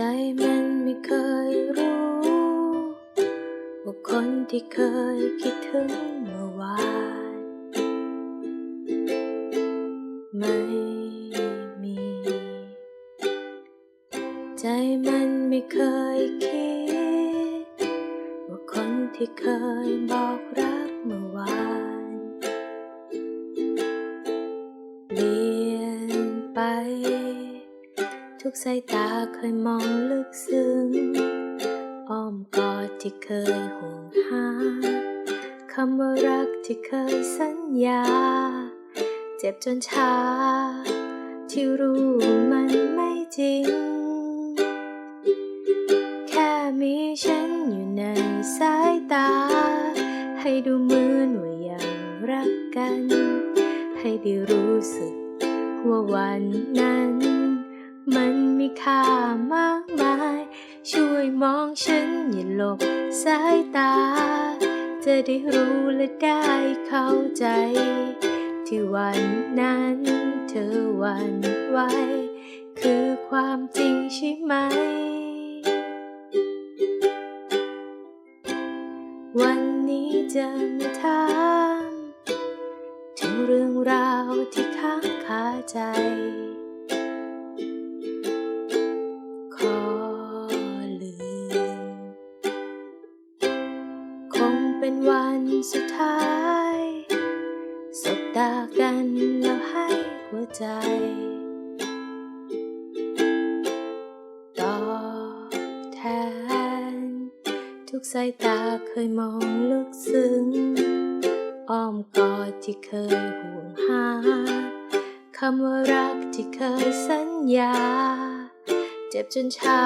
ใจมันไม่เคยรู้ ว่าคนที่เคยคิดถึงเมื่อวาน ไม่มี ใจมันไม่เคยคิด ว่าคนที่เคยบอกรักเมื่อวาน ทุกสายตาเคยมองลึกซึ้ง อ้อมกอดที่เคยห่วงหา คำว่ารักที่เคยสัญญา เจ็บจนชา ที่รู้มันไม่จริง แค่มีฉันอยู่ในสายตา ให้ดูเหมือนว่ายังรักกัน ให้ได้รู้สึกว่าวันนั้น ค่ามากมาย ช่วยมองฉันอย่าหลบสายตา จะได้รู้และได้เข้าใจ ที่วันนั้นเธอหวันไหวคือความจริงใช่ไหม วันนี้จะมาถามถึงเรื่องราวที่ค้างคาใจ เป็นวันสุดท้าย สบตากันแล้วให้หัวใจ ตอบแทน ทุกสายตาเคยมองลึกซึ้ง อ้อมกอดที่เคยห่วงหา คำว่ารักที่เคยสัญญา เจ็บจนชา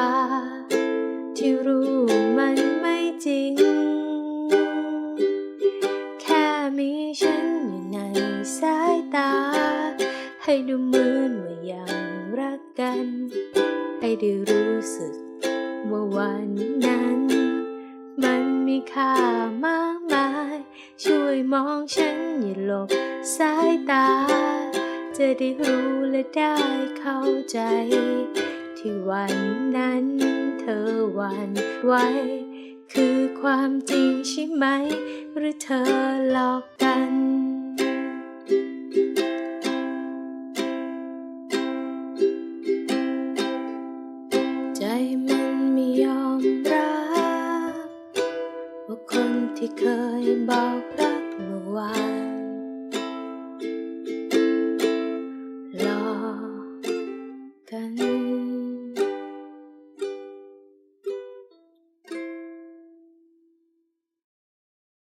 ที่รู้มันไม่จริง ฉันอยู่ในสายตา ให้ดูเหมือนว่ายังรักกัน ให้ได้รู้สึกว่าวันนั้น มันมีค่ามากมาย ช่วยมองฉันอย่าหลบสายตา จะได้รู้และได้เข้าใจ ที่วันนั้นเธอหวันไหวคือความจริงใช่ไหม หรือเธอหลอกกัน ใจมันไม่ยอมรับ ว่าคนที่เคยบอกรักเมื่อวาน